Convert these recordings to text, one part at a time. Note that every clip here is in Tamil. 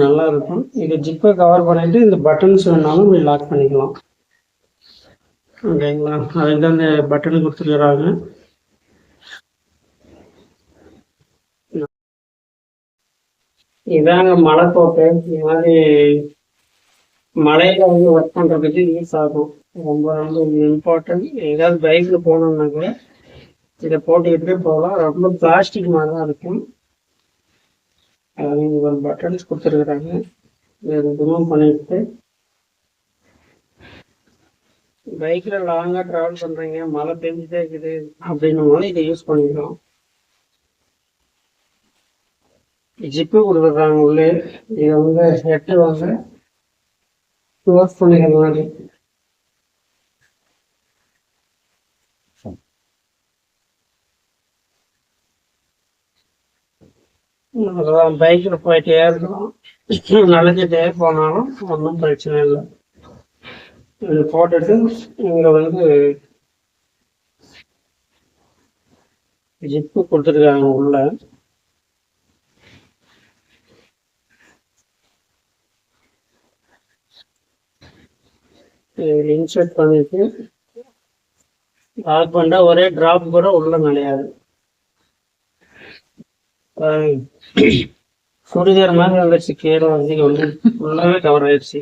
நல்லா இருக்கும் இது ஜிப்பை கவர் பண்ணிட்டு இந்த பட்டன்ஸ் வேணாலும் இப்படி லாக் பண்ணிக்கலாம். ஓகேங்களா? அதுக்கு தான் இந்த பட்டன் கொடுத்துருக்குறாங்க. இதாங்க மலைக்கோட்டை இது மாதிரி மலையில வந்து ஒர்க் பண்றதுக்கு யூஸ் ஆகும். ரொம்ப ரொம்ப இம்பார்ட்டன்ட் ஏதாவது பைக்ல போனோம்னா கூட இதை போட்டுக்கிட்டே போகலாம். ரொம்ப பிளாஸ்டிக் மாதிரி தான் இருக்கும். அதில் ஒரு பட்டன்ஸ் கொடுத்துருக்குறாங்க. இதை ரிமூவ் பண்ணிட்டு. பைக்கில் லாங்காக ட்ராவல் பண்ணுறீங்க மழை பெஞ்சிட்டே இருக்குது அப்படின்னாலும் இதை யூஸ் பண்ணிக்கலாம் ஜிப்பு கொடுத்துருக்காங்க உள்ளே. இதை வந்து ஹெட்டு வாங்க. க்ளோஸ் பண்ணிக்கிற மாதிரி. பைக்கில் போயிட்டே இருக்கிறோம் நனைஞ்சிட்டே போனாலும் ஒன்றும் பிரச்சனை இல்லை. இது போட்டுட்டு இங்கே வந்து ஜிப்பு கொடுத்துருக்காங்க உள்ள. இன்சர்ட் பண்ணிட்டு லாக் பண்ணா ஒரே ட்ராப் கூட உள்ள நனையாது. சுடிதார் மாதிரி வந்துருச்சு கீழே வந்து வந்து உள்ளவே கவர் ஆயிடுச்சு.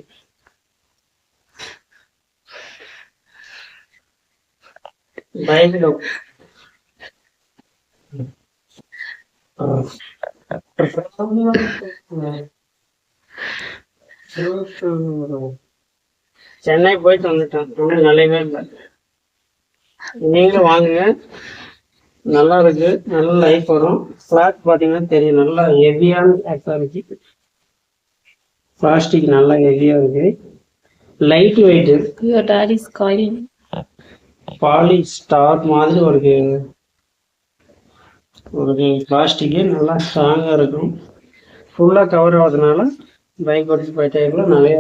பைக்ல சென்னை போயிட்டு வந்துட்டேன். ரொம்ப நல்லாவே இல்லை. நீங்களும் வாங்குங்க. நல்லா இருக்கு. நல்ல லைஃப் வரும். ஃபிளாட் பார்த்தீங்கன்னா தெரியும். நல்லா ஹெவியான ஆக்டாக இருக்கு. பிளாஸ்டிக் நல்லா ஹெவியாக இருக்கு. Light weight calling. Polyester மாதிரி ஒரு ஒரு பிளாஸ்டிக்கு நல்லா ஸ்ட்ராங்காக இருக்கும். ஃபுல்லாக கவர் ஆகுறதுனால பைக் ஓட்டிட்டு போயிட்டே நிறைய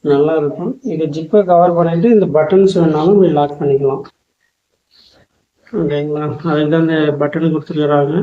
நல்லா இருக்கும். இது ஜிப்பை கவர் பண்ணிட்டு இந்த பட்டன்ஸ் வேணாலும் இப்படி லாக் பண்ணிக்கலாம். ஓகேங்களா அதுக்கு தான் இந்த பட்டன் கொடுத்துருக்குறாங்க